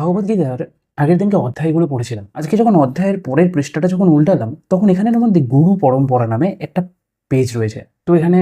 ভগবদ্গীতার আগের দিনকে অধ্যায়গুলো পড়েছিলাম। আজকে যখন অধ্যায়ের পরের পৃষ্ঠাটা যখন উল্টালাম, তখন এখানের মধ্যে গুরু পরম্পরা নামে একটা পেজ রয়েছে। তো এখানে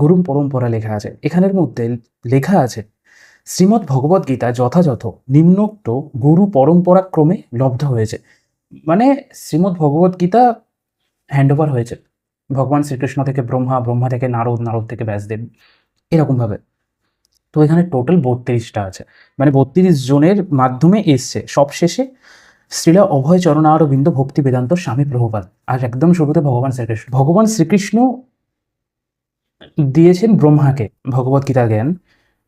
গুরু পরম্পরা লেখা আছে। এখানের মধ্যে লেখা আছে, শ্রীমদ্ ভগবদ্গীতা যথাযথ, নিম্নোক্ত গুরু পরম্পরা ক্রমে লব্ধ হয়েছে। মানে শ্রীমদ্ ভগবদ্গীতা হ্যান্ড ওভার হয়েছে। ভগবান শ্রীকৃষ্ণ থেকে ব্রহ্মা ব্রহ্মা থেকে নারদ নারদ থেকে ব্যাসদেব, এরকমভাবে। তো এখানে টোটাল বত্রিশটা আছে। মানে বত্রিশ জনের মাধ্যমে এসছে। সবশেষে শ্রীলা অভয় চরণারবিন্দ ভক্তি বেদান্ত স্বামী প্রভুপাদ আর একদম শুরুতে ভগবান শ্রীকৃষ্ণ। ভগবান শ্রীকৃষ্ণ দিয়েছেন ব্রহ্মাকে ভগবদ্গীতা জ্ঞান।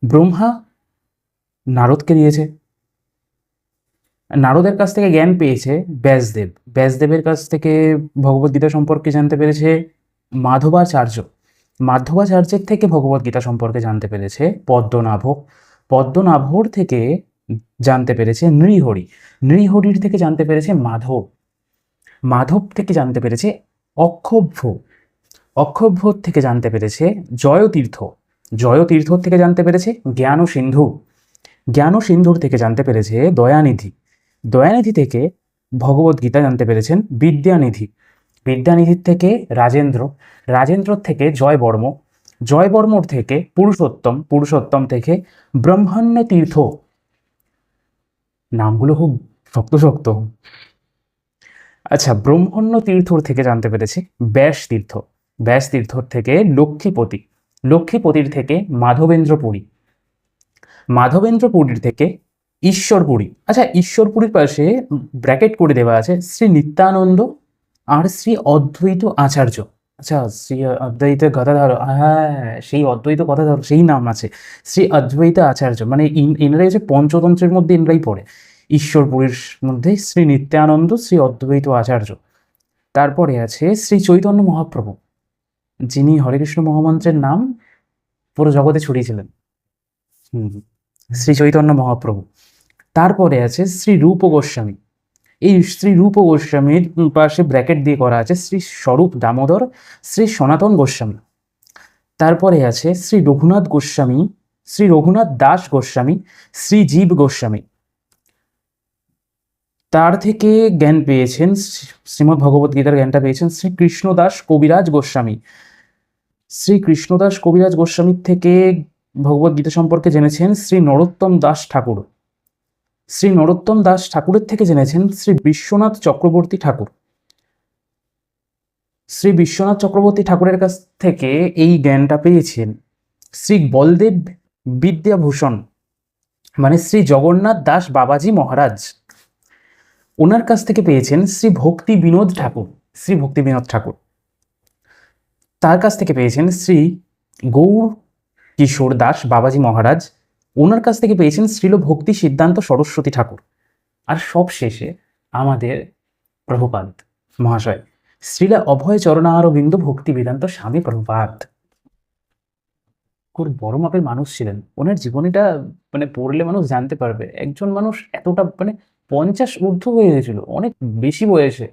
ব্রহ্মা নারদকে দিয়েছে। নারদের কাছ থেকে জ্ঞান পেয়েছে ব্যাসদেব। ব্যাসদেবের কাছ থেকে ভগবদ্গীতা সম্পর্কে জানতে পেরেছে মাধবাচার্য। মাধবাচার্যের থেকে ভগবদ্গীতা সম্পর্কে জানতে পেরেছে পদ্মনাভ পদ্মনাভর থেকে জানতে পেরেছে নৃহরি। নৃহরির থেকে জানতে পেরেছে মাধব। মাধব থেকে জানতে পেরেছে অক্ষভ্য। অক্ষভ্য থেকে জানতে পেরেছে জয়তীর্থ। জয়তীর্থ থেকে জানতে পেরেছে জ্ঞান সিন্ধু জ্ঞান সিন্ধুর থেকে জানতে পেরেছে দয়ানিধি। দয়ানিধি থেকে ভগবদ্গীতা জানতে পেরেছেন বিদ্যানিধি। বিদ্যানিধির থেকে রাজেন্দ্র রাজেন্দ্র থেকে জয় বর্ম জয় বর্মর থেকে পুরুষোত্তম পুরুষোত্তম থেকে ব্রহ্মাণ্য তীর্থ। নামগুলো খুব শক্ত শক্ত আচ্ছা ব্রহ্মণ্য তীর্থর থেকে জানতে পেরেছি, ব্যাস তীর্থ। ব্যাস তীর্থর থেকে লক্ষ্মীপতি, লক্ষ্মীপতির থেকে মাধবেন্দ্র পুরী মাধবেন্দ্র পুরীর থেকে ঈশ্বরপুরী। আচ্ছা ঈশ্বরপুরীর পাশে ব্র্যাকেট করে দেওয়া আছে শ্রী নিত্যানন্দ আর শ্রী অদ্বৈত আচার্য। আচ্ছা শ্রী অদ্বৈত গদাধর হ্যাঁ সেই অদ্বৈত গদাধর সেই নাম আছে। শ্রী অদ্বৈত আচার্য মানে এনারাই হচ্ছে পঞ্চতন্ত্রের মধ্যে এনারাই পড়ে। ঈশ্বরপুরীর মধ্যে শ্রী নিত্যানন্দ শ্রী অদ্বৈত আচার্য। তারপরে আছে শ্রী চৈতন্য মহাপ্রভু যিনি হরে কৃষ্ণ মহামন্ত্রের নাম পুরো জগতে ছড়িয়েছিলেন। হুম শ্রী চৈতন্য মহাপ্রভু। তারপরে আছে শ্রী রূপ গোস্বামী এই শ্রী রূপ গোস্বামীর পাশে ব্র্যাকেট দিয়ে করা আছে শ্রী স্বরূপ দামোদর, শ্রী সনাতন গোস্বামী। তারপরে আছে শ্রী রঘুনাথ গোস্বামী, শ্রী রঘুনাথ দাস গোস্বামী, শ্রী জীব গোস্বামী। তার থেকে জ্ঞান পেয়েছেন শ্রীমদ্ ভগবদ্গীতার জ্ঞানটা পেয়েছেন শ্রী কৃষ্ণদাস কবিরাজ গোস্বামী। শ্রী কৃষ্ণদাস কবিরাজ গোস্বামীর থেকে ভগবদ্গীতা সম্পর্কে জেনেছেন শ্রী নরোত্তম দাস ঠাকুর। শ্রী নরোত্তম দাস ঠাকুরের থেকে জেনেছেন শ্রী বিশ্বনাথ চক্রবর্তী ঠাকুর। শ্রী বিশ্বনাথ চক্রবর্তী ঠাকুরের কাছ থেকে এই জ্ঞানটা পেয়েছেন। শ্রী বলদেব বিদ্যাভূষণ মানে শ্রী জগন্নাথ দাস বাবাজি মহারাজ, ওনার কাছ থেকে পেয়েছেন শ্রী ভক্তি বিনোদ ঠাকুর, শ্রী ভক্তি বিনোদ ঠাকুর। তার কাছ থেকে পেয়েছেন শ্রী গৌর কিশোর দাস বাবাজি মহারাজ ওনার কাছ থেকে পেয়েছেন শ্রীল ভক্তি সিদ্ধান্ত সরস্বতী ঠাকুর। আর সব শেষে আমাদের প্রভুপাদ মহাশয়, শ্রীলা অভয় চরণারবিন্দ ভক্তি বেদান্ত স্বামী প্রভুপাদ। খুব বড় মাপের মানুষ ছিলেন। ওনার জীবনীটা মানে পড়লে মানুষ জানতে পারবে। একজন মানুষ এতটা মানে পঞ্চাশ ঊর্ধ্ব হয়ে গেছিল, অনেক বেশি বয়সে।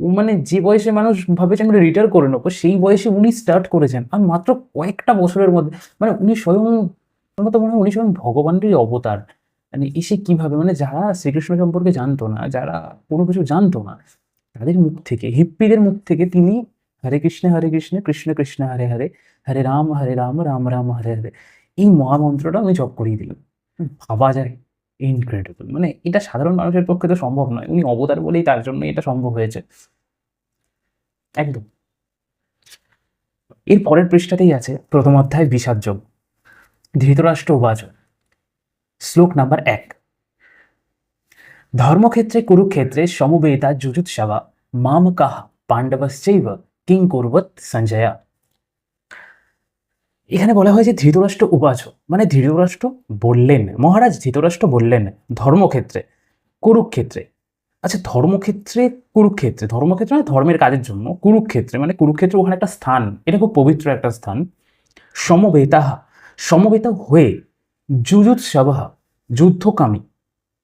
মানে যে বয়সে মানুষ ভাবে আমরা রিটায়ার করে নেব, সেই বয়সে উনি স্টার্ট করেছেন। আর মাত্র কয়েকটা বছরের মধ্যে মানে উনি স্বয়ং আমার মনে হয় উনি স্বয়ং ভগবানেরই অবতার। মানে এসে কীভাবে? মানে যারা শ্রীকৃষ্ণ সম্পর্কে জানতো না, যারা কোনো কিছু জানতো না, তাদের মুখ থেকে, হিপ্পিদের মুখ থেকে তিনি হরে কৃষ্ণ হরে কৃষ্ণ কৃষ্ণ কৃষ্ণ, হরে হরে হরে রাম হরে রাম রাম রাম, হরে হরে, এই মহামন্ত্রটা উনি জপ করিয়ে দিলেন। ভাবা যায়। ইনক্রেডিবল মানে এটা সাধারণ মানুষের পক্ষে তো সম্ভব নয়। উনি অবতার বলেই তার জন্য এটা সম্ভব হয়েছে। একদম। এর পরের পৃষ্ঠাতেই আছে প্রথম অধ্যায় বিষাদযোগ ধৃতরাষ্ট্র উবাচ শ্লোক নাম্বার এক। ধর্মক্ষেত্রে, কুরুক্ষেত্রে সমবেতা যুজুৎসবা মাম কাহ পাণ্ডবশ্চৈব কিং কুর্বত সঞ্জয়া। এখানে বলা হয় যে ধৃতরাষ্ট্র উবাচ মানে ধৃতরাষ্ট্র বললেন, মহারাজ ধৃতরাষ্ট্র বললেন ধর্মক্ষেত্রে, কুরুক্ষেত্রে। আচ্ছা ধর্মক্ষেত্রে কুরুক্ষেত্রে, ধর্মক্ষেত্রে মানে ধর্মের কাজের জন্য, কুরুক্ষেত্রে মানে কুরুক্ষেত্র ওখানে একটা স্থান, এটা খুব পবিত্র একটা স্থান। সমবেতাহা সমবেত হয়ে যুজুৎসবাহ যুদ্ধকামী।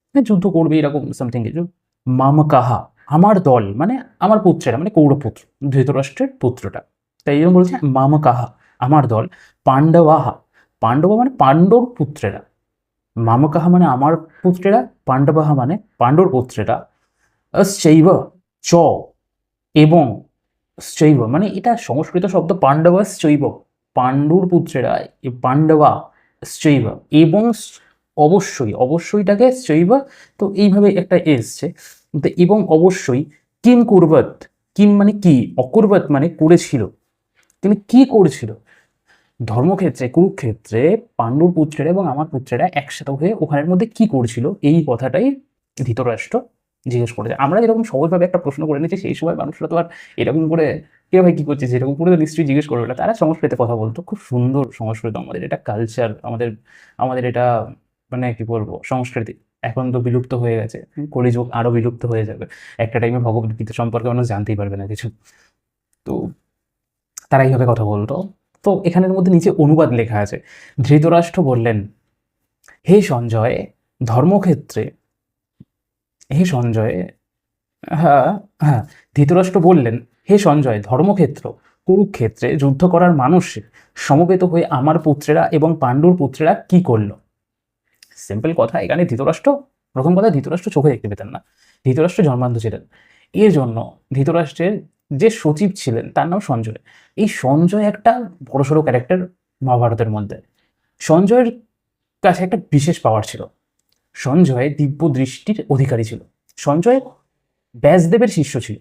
মানে যুদ্ধ করবে এরকম সামথিং কিছু মামকাহা আমার দল মানে আমার পুত্রেরা মানে কৌরপুত্র ধৃতরাষ্ট্রের পুত্রটা। তাই জন্য বলছে মামকাহা আমার দল পাণ্ডবাহা। পাণ্ডবা মানে পাণ্ডব পুত্রেরা। মামকাহা মানে আমার পুত্রেরা পাণ্ডবাহা মানে পাণ্ডুর পুত্রেরা। শৈব চ এবং শৈব মানে এটা সংস্কৃত শব্দ পাণ্ডবা শৈব পাণ্ডুর পুত্রেরা পাণ্ডবা শৈব এবং অবশ্যই অবশ্যইটাকে শৈব তো এইভাবে একটা এসছে। তো এবং অবশ্যই কিম কুরবত কিম মানে কি? অকুরবত মানে করেছিল। তিনি কি করেছিল? ধর্মক্ষেত্রে, কুরুক্ষেত্রে পাণ্ডুর পুত্রেরা এবং আমার পুত্রেরা একসাথে হয়ে ওখানের মধ্যে কি করছিল? এই কথাটাই ধৃতরাষ্ট্র জিজ্ঞেস করেছে। আমরা যেরকম সহজভাবে একটা প্রশ্ন করে নিয়েছি সেই সময় মানুষরা তো আর এরকম করে কে ভাই কি করছিস এরকম তো নিশ্চয়ই জিজ্ঞেস করবে। না তারা সংস্কৃতে কথা বলতো। খুব সুন্দর সংস্কৃত আমাদের। এটা কালচার আমাদের আমাদের এটা মানে কি বলব সংস্কৃতি। এখন তো বিলুপ্ত হয়ে গেছে। কলিযুগ আরও বিলুপ্ত হয়ে যাবে। একটা টাইমে ভগবদ্গীতা সম্পর্কে মানুষ জানতেই পারবে না কিছু। তো তারা এইভাবে কথা বলতো। তো এখানের মধ্যে নিচে অনুবাদ লেখা আছে। ধৃতরাষ্ট্র বললেন হে সঞ্জয় ধর্মক্ষেত্রে হে সঞ্জয় হ্যাঁ হ্যাঁ ধৃতরাষ্ট্র বললেন হে সঞ্জয়, ধর্মক্ষেত্র, কুরুক্ষেত্রে যুদ্ধ করার মানুষে সমবেত হয়ে আমার পুত্রেরা এবং পাণ্ডুর পুত্রেরা কি করল? সিম্পল কথা, এখানে ধৃতরাষ্ট্র, প্রথম কথা ধৃতরাষ্ট্র চোখে দেখতে পেতেন না। ধৃতরাষ্ট্র জন্মান্ধ ছিলেন। এর জন্য ধৃতরাষ্ট্রের যে সচিব ছিলেন, তার নাম সঞ্জয়। এই সঞ্জয় একটা বড়সড় ক্যারেক্টার মহাভারতের মধ্যে। সঞ্জয়ের কাছে একটা বিশেষ পাওয়ার ছিল। সঞ্জয় দিব্য দৃষ্টির অধিকারী ছিল। সঞ্জয় ব্যাসদেবের শিষ্য ছিল।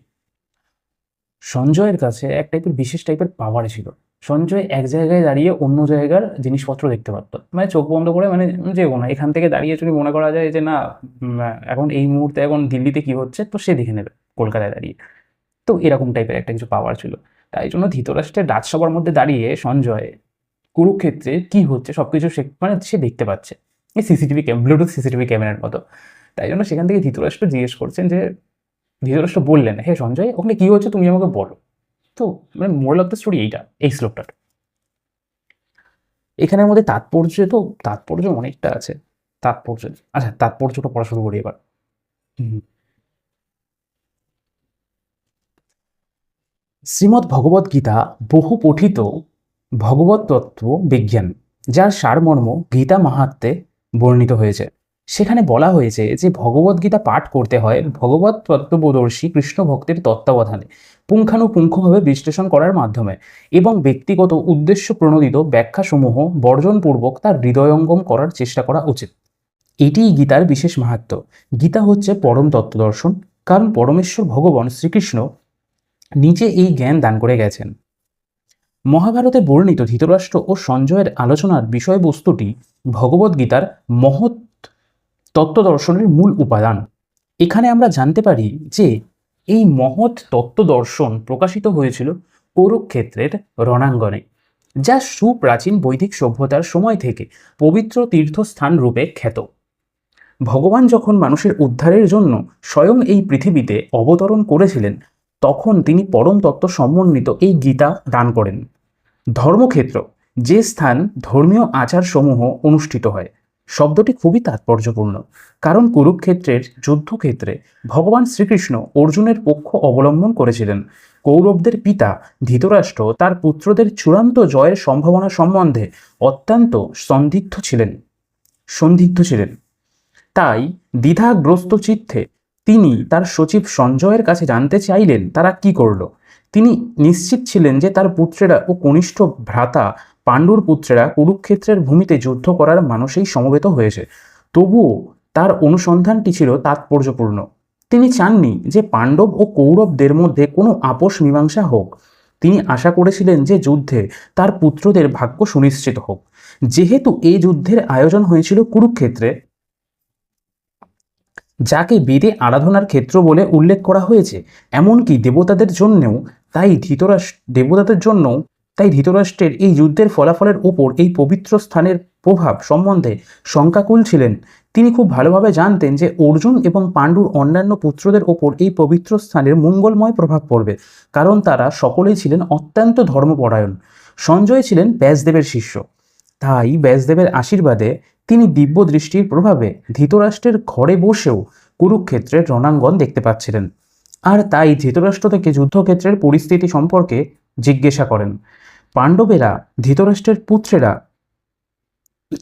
সঞ্জয়ের কাছে এক টাইপের বিশেষ টাইপের পাওয়ার ছিল। সঞ্জয় এক জায়গায় দাঁড়িয়ে অন্য জায়গার জিনিসপত্র দেখতে পারতো। মানে চোখ বন্ধ করে মানে যে কোনো এখান থেকে দাঁড়িয়ে যদি মনে করা যায় যে না এখন এই মুহূর্তে এখন দিল্লিতে কি হচ্ছে, তো সে দেখে নেবে কলকাতায় দাঁড়িয়ে। তো এরকম টাইপের একটা কিছু পাওয়ার ছিল। তাই জন্য ধৃতরাষ্ট্রের রাজসভার মধ্যে দাঁড়িয়ে সঞ্জয় কুরুক্ষেত্রে কি হচ্ছে সব কিছু সে মানে সে দেখতে পাচ্ছে। এই সিসিটিভি ব্লুটুথ সিসিটিভি ক্যামেরার মতো। তাই জন্য সেখান থেকে ধৃতরাষ্ট্র জিজ্ঞেস করছেন যে ধৃতরাষ্ট্র বললেন, হে সঞ্জয়, ওখানে কি হচ্ছে তুমি আমাকে বলো। তো মানে মোরাল অফ দ্য স্টোরি এইটা, এই শ্লোকটার। এখানের মধ্যে তাৎপর্য তো, তাৎপর্য অনেকটা আছে। তাৎপর্য আচ্ছা তাৎপর্যটা পড়া শুরু করি এবার। শ্রীমদ্ ভগবদ গীতা বহু পঠিত ভগবত তত্ত্ব বিজ্ঞান, যার সারমর্ম গীতা মাহাত্মে বর্ণিত হয়েছে। সেখানে বলা হয়েছে যে ভগবদ গীতা পাঠ করতে হয় ভগবত তত্ত্ববোদর্শী কৃষ্ণ ভক্তের তত্ত্বাবধানে, পুঙ্খানুপুঙ্খভাবে বিশ্লেষণ করার মাধ্যমে এবং ব্যক্তিগত উদ্দেশ্য প্রণোদিত ব্যাখ্যাসমূহ বর্জনপূর্বক তার হৃদয়ঙ্গম করার চেষ্টা করা উচিত। এটিই গীতার বিশেষ মাহাত্ম্য। গীতা হচ্ছে পরম তত্ত্বদর্শন, কারণ পরমেশ্বর ভগবান শ্রীকৃষ্ণ নিজে এই জ্ঞান দান করে গেছেন। মহাভারতে বর্ণিত ধৃতরাষ্ট্র ও সঞ্জয়ের আলোচনার বিষয়বস্তুটি ভগবদ্গীতার মহৎ তত্ত্বদর্শনের মূল উপাদান। এখানে আমরা জানতে পারি যে এই মহৎ তত্ত্ব দর্শন প্রকাশিত হয়েছিল কুরুক্ষেত্রের রণাঙ্গনে, যা সুপ্রাচীন বৈদিক সভ্যতার সময় থেকে পবিত্র তীর্থস্থান রূপে খ্যাত। ভগবান যখন মানুষের উদ্ধারের জন্য স্বয়ং এই পৃথিবীতে অবতরণ করেছিলেন, তখন তিনি পরম তত্ত্ব সমন্বিত এই গীতা দান করেন। ধর্মক্ষেত্র, যে স্থান ধর্মীয় আচারসমূহ অনুষ্ঠিত হয় শব্দটি খুবই তাৎপর্যপূর্ণ। কারণ কুরুক্ষেত্রের যুদ্ধক্ষেত্রে ভগবান শ্রীকৃষ্ণ অর্জুনের পক্ষ অবলম্বন করেছিলেন। কৌরবদের পিতা, ধৃতরাষ্ট্র, তার পুত্রদের চূড়ান্ত জয়ের সম্ভাবনা সম্বন্ধে অত্যন্ত সন্দিগ্ধ ছিলেন। সন্দিগ্ধ ছিলেন। তাই দ্বিধাগ্রস্ত চিত্তে তিনি তার সচিব সঞ্জয়ের কাছে জানতে চাইলেন, তারা কি করল। তিনি নিশ্চিত ছিলেন যে তার পুত্রেরা ও কনিষ্ঠ ভ্রাতা পাণ্ডুর পুত্রেরা কুরুক্ষেত্রের ভূমিতে যুদ্ধ করার মানুষেই সমবেত হয়েছে। তবুও তার অনুসন্ধানটি ছিল তাৎপর্যপূর্ণ। তিনি চাননি যে পাণ্ডব ও কৌরবদের মধ্যে কোনো আপোষ মীমাংসা হোক। তিনি আশা করেছিলেন যে যুদ্ধে তার পুত্রদের ভাগ্য সুনিশ্চিত হোক। যেহেতু এই যুদ্ধের আয়োজন হয়েছিল কুরুক্ষেত্রে যাকে বেদে আরাধনার ক্ষেত্র বলে উল্লেখ করা হয়েছে, এমনকি দেবতাদের জন্যও তাই ধৃতরাষ্ট্র দেবতাদের জন্যও তাই ধৃতরাষ্ট্রের এই যুদ্ধের ফলাফলের ওপর এই পবিত্র স্থানের প্রভাব সম্বন্ধে শঙ্কাকুল ছিলেন। তিনি খুব ভালোভাবে জানতেন যে অর্জুন এবং পাণ্ডুর অন্যান্য পুত্রদের ওপর এই পবিত্র স্থানের মঙ্গলময় প্রভাব পড়বে, কারণ তারা সকলেই ছিলেন অত্যন্ত ধর্মপরায়ণ। সঞ্জয় ছিলেন ব্যাসদেবের শিষ্য। তাই ব্যাসদেবের আশীর্বাদে তিনি দিব্য দৃষ্টির প্রভাবে ধৃতরাষ্ট্রের ঘরে বসেও কুরুক্ষেত্রের রণাঙ্গন দেখতে পাচ্ছিলেন। আর তাই ধৃতরাষ্ট্র থেকে যুদ্ধক্ষেত্রের পরিস্থিতি সম্পর্কে জিজ্ঞাসা করেন। পাণ্ডবেরা, ধৃতরাষ্ট্রের পুত্রেরা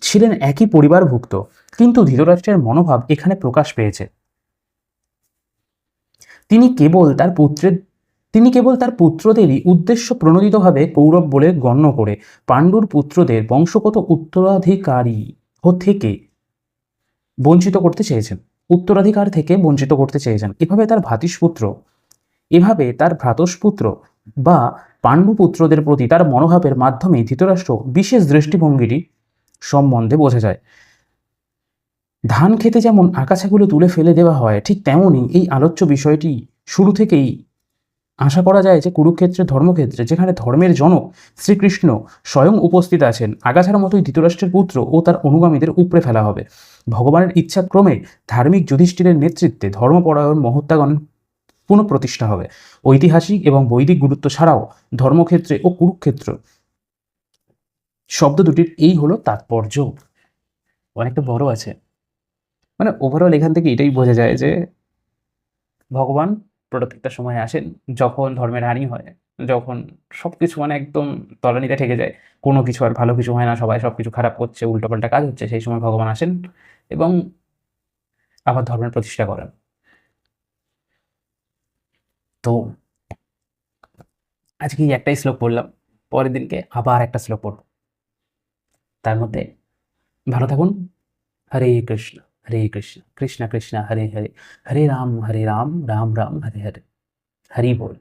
ছিলেন একই পরিবারভুক্ত, কিন্তু ধৃতরাষ্ট্রের মনোভাব এখানে প্রকাশ পেয়েছে। তিনি কেবল তার পুত্রের, তিনি কেবল তার পুত্রদেরই উদ্দেশ্য প্রণোদিতভাবে কৌরব বলে গণ্য করে, পাণ্ডুর পুত্রদের বংশগত উত্তরাধিকারী থেকে বঞ্চিত করতে চেয়েছেন। উত্তরাধিকার থেকে বঞ্চিত করতে চেয়েছেন। এভাবে তার ভ্রাতুষ্পুত্র এভাবে তার ভ্রাতস্পুত্র বা পাণ্ডুপুত্রদের প্রতি তার মনোভাবের মাধ্যমে ধৃতরাষ্ট্র বিশেষ দৃষ্টিভঙ্গিটি সম্বন্ধে বোঝা যায়। ধান খেতে যেমন আগাছাগুলো তুলে ফেলে দেওয়া হয়, ঠিক তেমনই এই আলোচ্য বিষয়টি শুরু থেকেই আশা করা যায় যে কুরুক্ষেত্রে, ধর্মক্ষেত্রে, যেখানে ধর্মের জনক শ্রীকৃষ্ণ স্বয়ং উপস্থিত আছেন, আগাছার মতোই ধৃতরাষ্ট্রের পুত্র ও তার অনুগামীদের উপড়ে ফেলা হবে। ভগবানের ইচ্ছাক্রমে ধার্মিক যুধিষ্ঠিরের নেতৃত্বে ধর্মপরায়ণ মহত্যাগণ পুনঃপ্রতিষ্ঠা হবে। ঐতিহাসিক এবং বৈদিক গুরুত্ব ছাড়াও ধর্মক্ষেত্রে ও কুরুক্ষেত্র শব্দ দুটির এই হলো তাৎপর্য। অনেকটা বড় আছে। মানে ওভারঅল এখান থেকে এটাই বোঝা যায় যে ভগবান প্রত্যেকটা সময় আসেন, যখন ধর্মের হানি হয়, যখন সব কিছু মানে একদম তলানিতে ঠেকে যায়, কোনো কিছু আর ভালো কিছু হয় না, সবাই সব কিছু খারাপ করছে, উল্টোপাল্টা কাজ হচ্ছে, সেই সময় ভগবান আসেন এবং আবার ধর্মের প্রতিষ্ঠা করেন। তো আজকে একটাই শ্লোক পড়লাম, পরের দিনকে আবার একটা শ্লোক পড়ব। তার মধ্যে ভালো থাকুন। হরে কৃষ্ণ। হরে কৃষ্ণ কৃষ্ণ কৃষ্ণ হরে হরে হরে রাম হরে রাম রাম রাম হরে হরে হরি বল